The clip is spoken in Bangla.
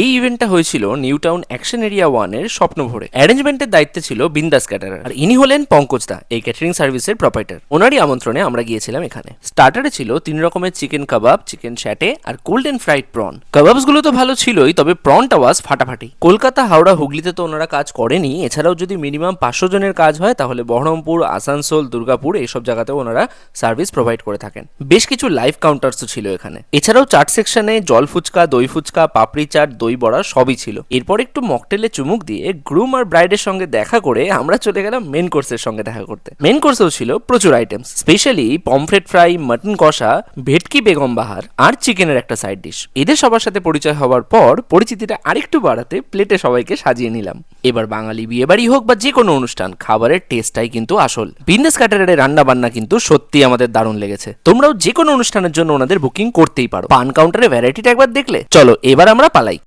এই ইভেন্টটা হয়েছিল নিউ টাউন অ্যাকশন এরিয়া ওয়ানের স্বপ্ন ভরে অ্যারেঞ্জমেন্টের দায়িত্বে ছিল বিন্দাস ক্যাটারার। আর ইনি হলেন পঙ্কজ দা, এই ক্যাটারিং সার্ভিসের প্রপাইটার ওনারই আমন্ত্রণে আমরা গিয়েছিলাম এখানে। স্টার্টারে ছিল তিন রকমের চিকেন কাবাব চিকেন শ্যাটে আর কোল্ড এন্ড ফ্রাইড প্রন কাবাবসগুলো তো ভালো ছিলই, তবে প্রনটা ওয়াজ ফাটাফাটি। কলকাতা, হাওড়া, হুগলিতে তো ওনারা কাজ করেনি। এছাড়াও যদি মিনিমাম পাঁচশো জনের কাজ হয়, তাহলে বহরমপুর, আসানসোল, দুর্গাপুর এইসব জায়গাতেও ওনারা সার্ভিস প্রোভাইড করে থাকেন। বেশ কিছু লাইভ কাউন্টার্সও ছিল এখানে। এছাড়াও চাট সেকশনে জল ফুচকা, দই ফুচকা, পাপড়ি চাট দই বড়া সবই ছিল। এরপর একটু মকটেলে চুমুক দিয়ে গ্রুম আর ব্রাইডের সঙ্গে দেখা করে আমরা চলে গেলাম মেন কোর্সের সঙ্গে দেখা করতে। মেন কোর্সেও ছিল প্রচুর items specially pomfret fry mutton কষা, ভেটকি বেগম বাহার আর চিকেনের একটা সাইড ডিশ এদের সবার সাথে পরিচয় হওয়ার পর পরিচিতিটা আরেকটু বাড়াতে প্লেটে সবাইকে সাজিয়ে নিলাম। এবার বাঙালি বিয়ে বাড়ি হোক বা যে কোনো অনুষ্ঠান, খাবারের টেস্টটাই কিন্তু আসল। বিন্দেস ক্যাটারের রান্না বান্না কিন্তু সত্যি আমাদের দারুণ লেগেছে। তোমরাও যে কোনো অনুষ্ঠানের জন্য ওনাদের বুকিং করতেই পারো। পান কাউন্টারে ভ্যারাইটিটা একবার দেখলে। চলো, এবার আমরা পালাই।